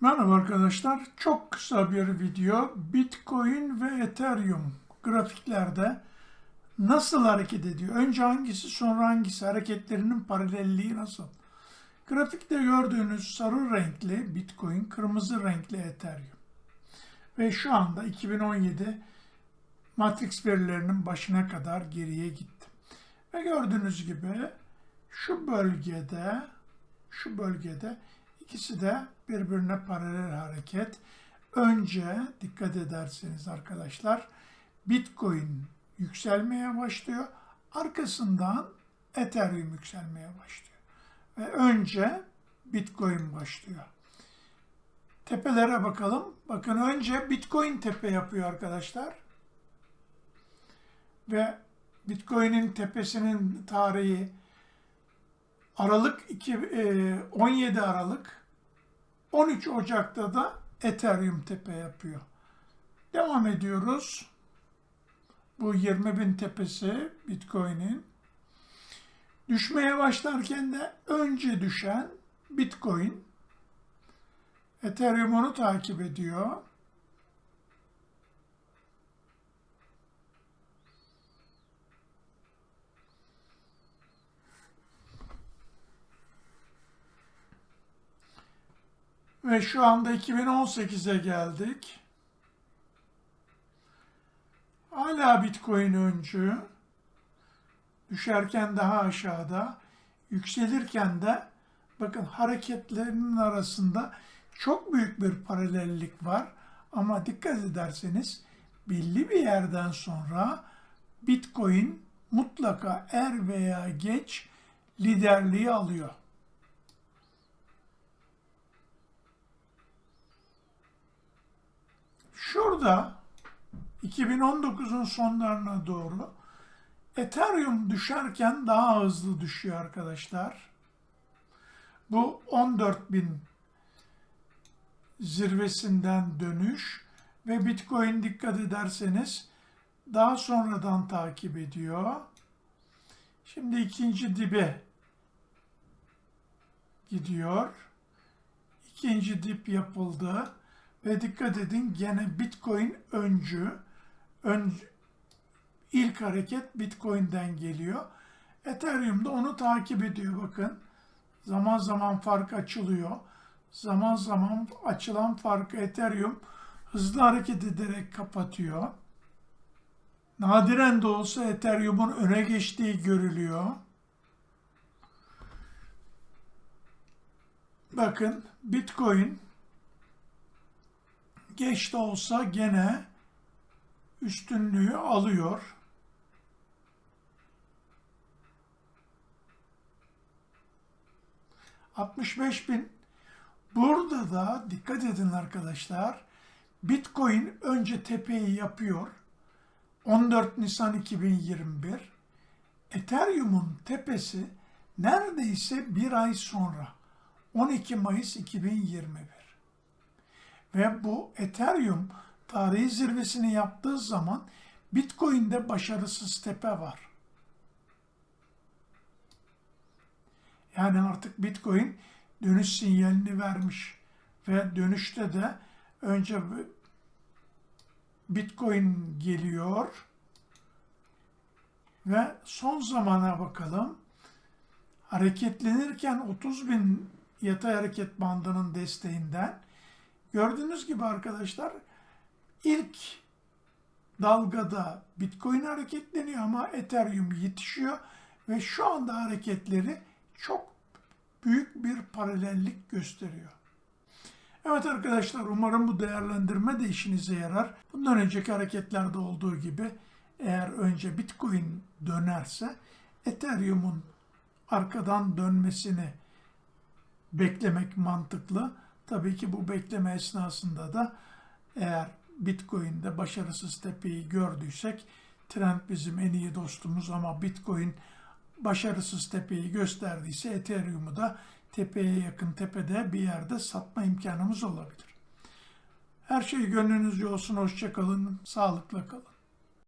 Merhaba arkadaşlar. Çok kısa bir video. Bitcoin ve Ethereum grafiklerde nasıl hareket ediyor? Önce hangisi sonra hangisi? Hareketlerinin paralelliği nasıl? Grafikte gördüğünüz sarı renkli Bitcoin, kırmızı renkli Ethereum. Ve şu anda 2017 Matrix verilerinin başına kadar geriye gittim. Ve gördüğünüz gibi şu bölgede şu bölgede ikisi de birbirine paralel hareket. Önce dikkat ederseniz arkadaşlar Bitcoin yükselmeye başlıyor. Arkasından Ethereum yükselmeye başlıyor. Ve önce Bitcoin başlıyor. Tepelere bakalım. Bakın önce Bitcoin tepe yapıyor arkadaşlar. Ve Bitcoin'in tepesinin tarihi Aralık 2, e, 17 Aralık 13 Ocak'ta da Ethereum tepe yapıyor. Devam ediyoruz. Bu 20 bin tepesi Bitcoin'in. Düşmeye başlarken de önce düşen Bitcoin. Ethereum onu takip ediyor. Ve şu anda 2018'e geldik. Hala Bitcoin öncü. Düşerken daha aşağıda. Yükselirken de bakın hareketlerinin arasında çok büyük bir paralellik var. Ama dikkat ederseniz belli bir yerden sonra Bitcoin mutlaka er veya geç liderliği alıyor. Şurada 2019'un sonlarına doğru Ethereum düşerken daha hızlı düşüyor arkadaşlar. Bu 14.000 zirvesinden dönüş ve Bitcoin dikkat ederseniz daha sonradan takip ediyor. Şimdi ikinci dibe gidiyor. İkinci dip yapıldı. Ve dikkat edin gene Bitcoin öncü. Ön, ilk hareket Bitcoin'den geliyor. Ethereum da onu takip ediyor bakın. Zaman zaman fark açılıyor. Zaman zaman açılan farkı Ethereum hızlı hareket ederek kapatıyor. Nadiren de olsa Ethereum'un öne geçtiği görülüyor. Bakın Bitcoin geç de olsa gene üstünlüğü alıyor. ...65 bin. Burada da dikkat edin arkadaşlar... ...Bitcoin önce tepeyi yapıyor... ...14 Nisan 2021... ...Ethereum'un tepesi... ...neredeyse bir ay sonra... ...12 Mayıs 2021... Ve bu Ethereum tarihi zirvesini yaptığı zaman Bitcoin'de başarısız tepe var. Yani artık Bitcoin dönüş sinyalini vermiş ve dönüşte de önce Bitcoin geliyor ve son zamana bakalım. Hareketlenirken 30 bin yatay hareket bandının desteğinden Gördüğünüz gibi arkadaşlar ilk dalgada Bitcoin hareketleniyor ama Ethereum yetişiyor ve şu anda hareketleri çok büyük bir paralellik gösteriyor. Evet arkadaşlar umarım bu değerlendirme de işinize yarar. Bundan önceki hareketlerde olduğu gibi eğer önce Bitcoin dönerse Ethereum'un arkadan dönmesini beklemek mantıklı. Tabii ki bu bekleme esnasında da eğer Bitcoin'de başarısız tepeyi gördüysek trend bizim en iyi dostumuz ama Bitcoin başarısız tepeyi gösterdiyse Ethereum'u da tepeye yakın tepede bir yerde satma imkanımız olabilir. Her şey gönlünüzce olsun. Hoşçakalın. Sağlıkla kalın.